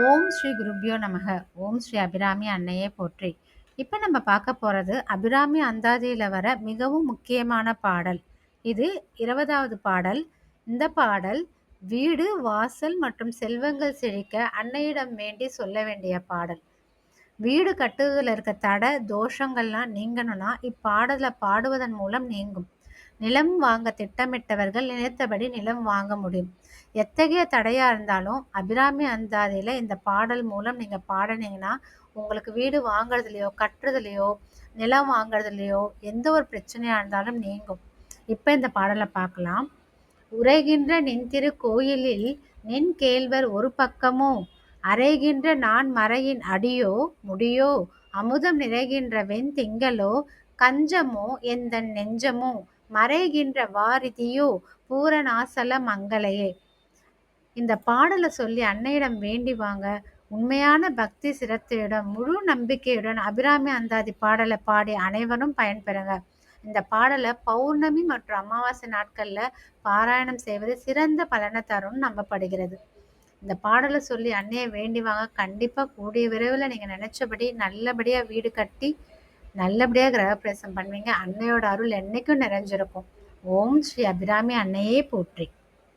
ஓம் ஸ்ரீ குருப்யோ நமக. ஓம் ஸ்ரீ அபிராமி அன்னையே போற்றி. இப்போ நம்ம பார்க்க போகிறது அபிராமி அந்தாதியில் வர மிகவும் முக்கியமான பாடல். இது இருபதாவது பாடல். இந்த பாடல் வீடு வாசல் மற்றும் செல்வங்கள் செழிக்க அன்னையிடம் வேண்டி சொல்ல வேண்டிய பாடல். வீடு கட்டுவதில் இருக்க தடை தோஷங்கள்லாம் நீங்கணும்னா இப்பாடலை பாடுவதன் மூலம் நீங்கும். நிலம் வாங்க திட்டமிட்டவர்கள் நினைத்தபடி நிலம் வாங்க முடியும். எத்தகைய தடையாக இருந்தாலும் அபிராமி அந்தாதியில் இந்த பாடல் மூலம் நீங்கள் பாடினீங்கன்னா உங்களுக்கு வீடு வாங்குறதுலையோ கட்டுறதுலையோ நிலம் வாங்குறதுலையோ எந்த ஒரு பிரச்சனையாக இருந்தாலும் நீங்கும். இப்போ இந்த பாடலை பார்க்கலாம். உரைகின்ற நின் திரு கோயிலில் நின் கேழ்வர் ஒரு பக்கமோ அரைகின்ற நான் மறையின் அடியோ முடியோ அமுதம் நிறைகின்ற வெண் திங்களோ கஞ்சமோ எந்த நெஞ்சமோ மறைகின்ற வாரிதியோ பூரணாசல மங்களையே. இந்த பாடலை சொல்லி அன்னையிடம் வேண்டி வாங்க உண்மையான பக்தி சிரத்தையுடன் முழு நம்பிக்கையுடன் அபிராமி அந்தாதி பாடலை பாடி அனைவரும் பயன்பெறுங்க. இந்த பாடலை பௌர்ணமி மற்றும் அமாவாசை நாட்களில் பாராயணம் செய்வது சிறந்த பலனை தரும்னு நம்பப்படுகிறது. இந்த பாடலை சொல்லி அன்னையை வேண்டி வாங்க கண்டிப்பாக கூடிய விரைவில் நீங்கள் நினச்சபடி நல்லபடியாக வீடு கட்டி நல்லபடியாக கிரகப்பிரவேசம் பண்ணுவீங்க. அன்னையோட அருள் என்றைக்கும் நிறைஞ்சிருக்கும். ஓம் ஸ்ரீ அபிராமி அன்னையே போற்றி.